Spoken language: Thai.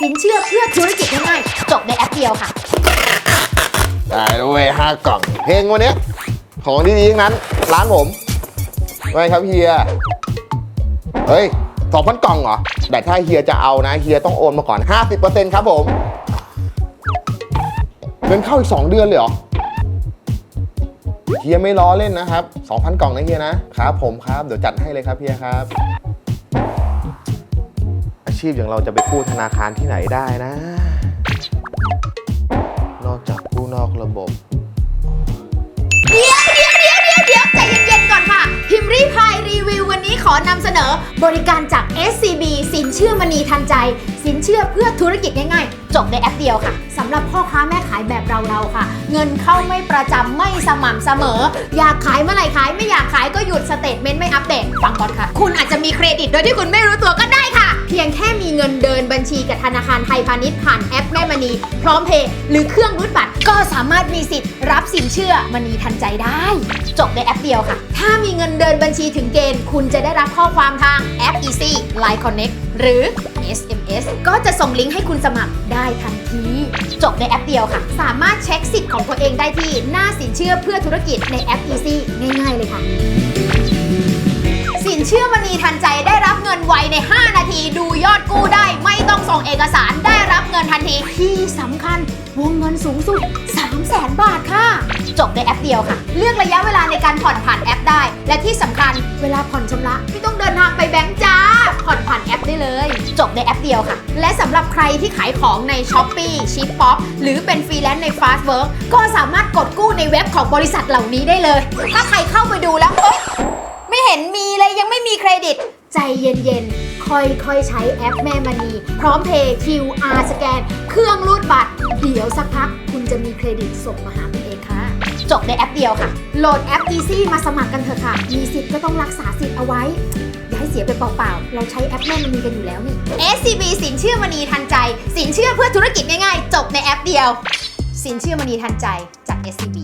สินเชื่อเพื่อธุรกิจง่ายๆจบในแอปเดียวค่ะ ได้ด้วยห้ากล่อง เพลงวันเนี้ยของดีๆทั้งนั้น ร้านผมไงครับเฮีย เฮ้ยสองพันกล่องเหรอ แต่ถ้าเฮียจะเอานะ เฮียต้องโอนมาก่อน 50%ครับผม เงินเข้าอีก 2 เดือนเลยเหรอ เฮียไม่ล้อเล่นนะครับ 2,000 กล่องนะเฮียนะครับผมครับ เดี๋ยวจัดให้เลยครับเฮียครับ ชีพอย่างเราจะไปกู้ธนาคารที่ไหนได้นะ นอกจากกู้นอกระบบ เดี๋ยวเดี๋ยวเดี๋ยวเดี๋ยวเดี๋ยวใจเย็นๆก่อนค่ะ พิมรีพายรีวิววันนี้ขอนำเสนอบริการจาก SCB สินเชื่อมณีทันใจ สินเชื่อเพื่อธุรกิจง่ายๆ จบในแอปเดียวค่ะสำหรับพ่อค้าแม่ขายแบบเราๆค่ะ เงินเข้าไม่ประจำไม่สม่ำเสมอ อยากขายเมื่อไหร่ขายไม่อยากขายก็หยุดสเตทเมนต์ไม่อัปเดตฟังก่อนค่ะ คุณอาจจะมีเครดิตโดยที่คุณไม่รู้ตัวก็ได้ค่ะ เพียงแค่มีเงินเดินบัญชีกับธนาคารไทยพาณิชย์ผ่านแอปแม่มณี พร้อมเพย์หรือเครื่องรูดบัตร ก็สามารถมีสิทธิ์รับสินเชื่อมณีทันใจได้ จบในแอปเดียวค่ะ ถ้ามีเงินเดินบัญชีถึงเกณฑ์ คุณจะได้รับข้อความทางแอป Easy Line Connect หรือ SMS ก็จะส่งลิงก์ให้คุณสมัครได้ทันที จบในแอปเดียวค่ะ สามารถเช็คสิทธิ์ของตัวเองได้ที่หน้าสินเชื่อเพื่อธุรกิจในแอป Easy ง่าย ๆ เลยค่ะ สินเชื่อมณีทันใจได้รับเงินไวใน5นา ทีดูยอดกู้ได้ ไม่ต้องส่งเอกสารได้รับเงินทันที ที่สำคัญวงเงินสูงสุด 3 0 0แสนบาทค่ะ จบในแอปเดียวค่ะ เลือกระยะเวลาในการผ่อนผ่านแอปได้ และที่สำคัญเวลาผ่อนชำระไม่ต้องเดินทางไปแบงก์จ้า ผ่อนผ่านแอปได้เลย จบในแอปเดียวค่ะ และสำหรับใครที่ขายของใน s h อ p e e Ship Pop หรือเป็นฟรีแลนซ์ใน Fast Work ก็สามารถกดกู้ในเว็บของบริษัทเหล่านี้ได้เลย ถ้าใครเข้าไปดูแล้วเอ๊ะไม่เห็นมีเลยยังไม่มีเครดิต ใจเย็นๆ ค่อยๆ ใช้แอปแม่มณี พร้อมเพย์ QR สแกน เครื่องรูดบัตร เดี๋ยวสักพัก คุณจะมีเครดิตส่งมาหาคุณเองค่ะ จบในแอปเดียวค่ะ โหลดแอป Easy มาสมัครกันเถอะค่ะ มีสิทธิ์ก็ต้องรักษาสิทธิ์เอาไว้ อย่าให้เสียไปเปล่าๆ เราใช้แอปแม่มณีกันอยู่แล้วนี่ SCB สินเชื่อมณีทันใจ สินเชื่อเพื่อธุรกิจง่ายๆ จบในแอปเดียว สินเชื่อมณีทันใจจาก SCB